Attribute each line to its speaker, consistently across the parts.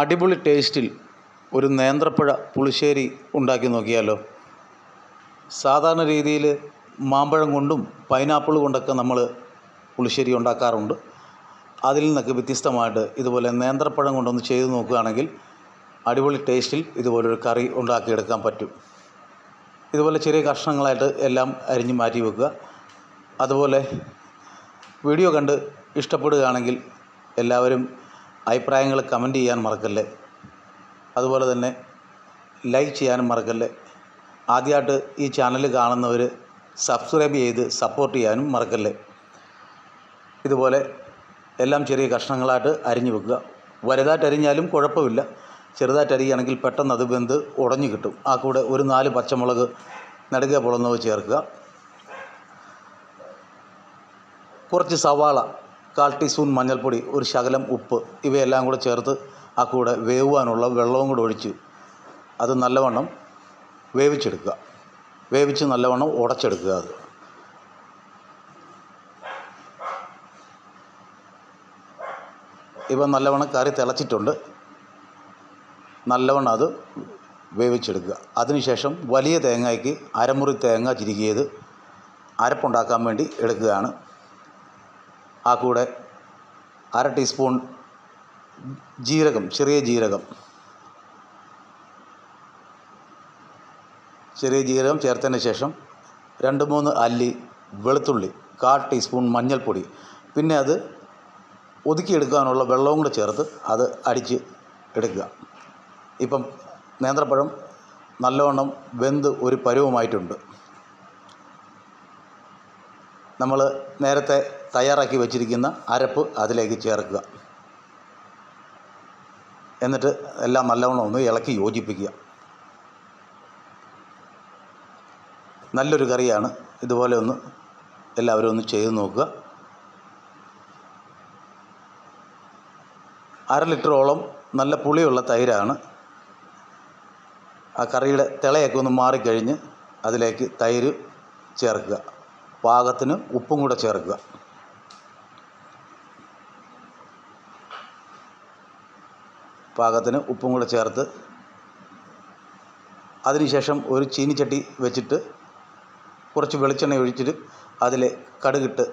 Speaker 1: അടിപൊളി ടേസ്റ്റിൽ ഒരു നേന്ത്രപ്പഴ പുളിശ്ശേരി ഉണ്ടാക്കി നോക്കിയാലോ? സാധാരണ രീതിയിൽ മാമ്പഴം കൊണ്ടും പൈനാപ്പിൾ കൊണ്ടൊക്കെ നമ്മൾ പുളിശ്ശേരി ഉണ്ടാക്കാറുണ്ട്. അതിൽ നിന്നൊക്കെ വ്യത്യസ്തമായിട്ട് ഇതുപോലെ നേന്ത്രപ്പഴം കൊണ്ടൊന്ന് ചെയ്ത് നോക്കുകയാണെങ്കിൽ അടിപൊളി ടേസ്റ്റിൽ ഇതുപോലൊരു കറി ഉണ്ടാക്കിയെടുക്കാൻ പറ്റും. ഇതുപോലെ ചെറിയ കഷ്ണങ്ങളായിട്ട് എല്ലാം അരിഞ്ഞ് മാറ്റി വെക്കുക. അതുപോലെ വീഡിയോ കണ്ട് ഇഷ്ടപ്പെടുകയാണെങ്കിൽ എല്ലാവരും അഭിപ്രായങ്ങൾ കമന്റ് ചെയ്യാൻ മറക്കല്ലേ? അതുപോലെ തന്നെ ലൈക്ക് ചെയ്യാനും മറക്കല്ലേ? ആദ്യമായിട്ട് ഈ ചാനൽ കാണുന്നവർ സബ്സ്ക്രൈബ് ചെയ്ത് സപ്പോർട്ട് ചെയ്യാനും മറക്കല്ലേ? ഇതുപോലെ എല്ലാം ചെറിയ കഷ്ണങ്ങളായിട്ട് അരിഞ്ഞു വെക്കുക. വലുതായിട്ട് അരിഞ്ഞാലും കുഴപ്പമില്ല. ചെറുതായിട്ട് അരിയുകയാണെങ്കിൽ പെട്ടെന്ന് അത് വെന്ത് ഉടഞ്ഞു കിട്ടും. ആ കൂടെ ഒരു നാല് പച്ചമുളക് നടുക പുളന്നവ് ചേർക്കുക. കുറച്ച് സവാള കാൽ ടീസ്പൂൺ മഞ്ഞൾപ്പൊടി ഒരു ശകലം ഉപ്പ് ഇവയെല്ലാം കൂടെ ചേർത്ത് ആ കൂടെ വേവുവാനുള്ള വെള്ളവും കൂടെ ഒഴിച്ച് അത് നല്ലവണ്ണം വേവിച്ചെടുക്കുക. വേവിച്ച് നല്ലവണ്ണം ഉടച്ചെടുക്കുക അത്. ഇപ്പം നല്ലവണ്ണം കറി തിളച്ചിട്ടുണ്ട്. നല്ലവണ്ണം അത് വേവിച്ചെടുക്കുക. അതിനുശേഷം വലിയ തേങ്ങയ്ക്ക് അരമുറി തേങ്ങ ചിരുകിയത് അരപ്പുണ്ടാക്കാൻ വേണ്ടി എടുക്കുകയാണ്. ആ കൂടെ അര ടീസ്പൂൺ ജീരകം ചെറിയ ജീരകം. ചെറിയ ജീരകം ചേർത്തതിന് ശേഷം രണ്ട് മൂന്ന് അല്ലി വെളുത്തുള്ളി കാൽ ടീസ്പൂൺ മഞ്ഞൾപ്പൊടി. പിന്നെ അത് ഒതുക്കിയെടുക്കാനുള്ള വെള്ളവും കൂടെ ചേർത്ത് അത് അടിച്ച് എടുക്കുക. ഇപ്പം നേന്ത്രപ്പഴം നല്ലവണ്ണം വെന്ത് ഒരു പരുവമായിട്ടുണ്ട്. നമ്മൾ നേരത്തെ തയ്യാറാക്കി വെച്ചിരിക്കുന്ന അരപ്പ് അതിലേക്ക് ചേർക്കുക. എന്നിട്ട് എല്ലാം നല്ലവണ്ണം ഒന്ന് ഇളക്കി യോജിപ്പിക്കുക. നല്ലൊരു കറിയാണ്. ഇതുപോലെ ഒന്ന് എല്ലാവരും ഒന്ന് ചെയ്ത് നോക്കുക. അര ലിറ്ററോളം നല്ല പുളിയുള്ള തൈരാണ്. ആ കറിയുടെ തിളയൊക്കെ ഒന്ന് മാറിക്കഴിഞ്ഞ് അതിലേക്ക് തൈര് ചേർക്കുക. പാകത്തിന് ഉപ്പും കൂടെ ചേർക്കുക. പാകത്തിന് ഉപ്പും കൂടെ ചേർത്ത് അതിനുശേഷം ഒരു ചീനിച്ചട്ടി വെച്ചിട്ട് കുറച്ച് വെളിച്ചെണ്ണ ഒഴിച്ചിട്ട് അതിൽ കടുകിട്ട്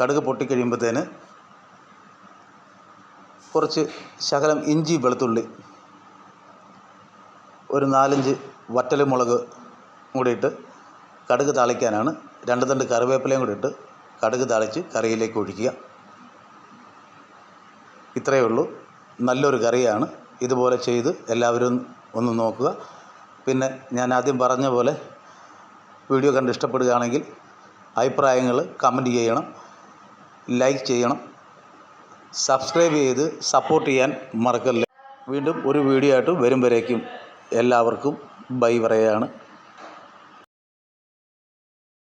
Speaker 1: കടുക് പൊട്ടിക്കഴിയുമ്പോഴത്തേന് കുറച്ച് ശകലം ഇഞ്ചി വെളുത്തുള്ളി ഒരു നാലഞ്ച് വറ്റൽമുളക് കൂടിയിട്ട് കടുക് താളിക്കാനാണ്. രണ്ട് തണ്ട് കറിവേപ്പിലയും കൂടി ഇട്ട് കടുക് താളിച്ച് കറിയിലേക്ക് ഒഴിക്കുക. ഇത്രയേ ഉള്ളൂ. നല്ലൊരു കറിയാണ്. ഇതുപോലെ ചെയ്ത് എല്ലാവരും ഒന്ന് നോക്കുക. പിന്നെ ഞാൻ ആദ്യം പറഞ്ഞ പോലെ വീഡിയോ കണ്ട് ഇഷ്ടപ്പെടുകയാണെങ്കിൽ അഭിപ്രായങ്ങൾ കമന്റ് ചെയ്യണം ലൈക്ക് ചെയ്യണം സബ്സ്ക്രൈബ് ചെയ്ത് സപ്പോർട്ട് ചെയ്യാൻ മറക്കല്ലേ. വീണ്ടും ഒരു വീഡിയോ ആയിട്ട് വരും എല്ലാവർക്കും ബൈ പറയുകയാണ്.